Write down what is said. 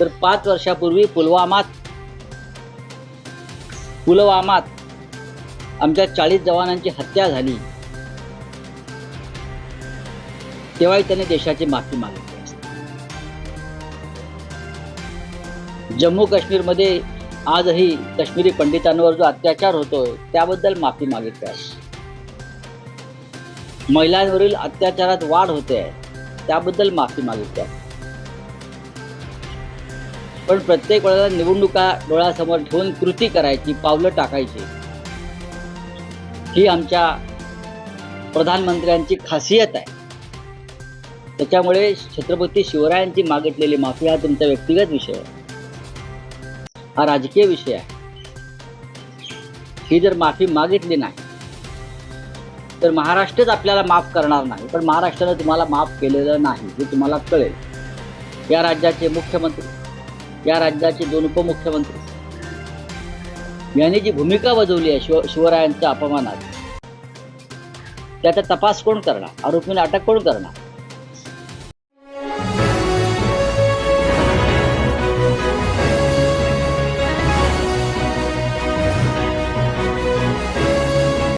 तर पाच वर्षापूर्वी पुलवामात पुलवामात आमच्या चाळीस जवानांची हत्या झाली. तेव्हाही त्यांनी देशाची माफी मागितली जम्मू काश्मीरमध्ये आजही काश्मीरी पंडितांवर जो अत्याचार होतोय त्याबद्दल माफी मागितली आहे महिलांवरील अत्याचारात वाढ होते त्याबद्दल माफी मागितली आहे पण प्रत्येक वेळेला निवडणुका डोळ्यासमोर ठेवून कृती करायची पावलं टाकायची. ही आमच्या प्रधानमंत्र्यांची खासियत आहे. त्याच्यामुळे छत्रपती शिवरायांची मागितलेली माफी हा तुमचा व्यक्तिगत विषय आहे. हा राजकीय विषय आहे. ही जर माफी मागितली नाही तर महाराष्ट्रच आपल्याला माफ करणार नाही. पण महाराष्ट्रानं तुम्हाला माफ केलेलं नाही हे तुम्हाला कळेल. या राज्याचे मुख्यमंत्री या राज्याचे दोन उपमुख्यमंत्री. यांनी जी भूमिका बजावली आहे शिव शिवरायांच्या अपमानात. त्याचा तपास कोण करणार? आरोपींना अटक कोण करणार?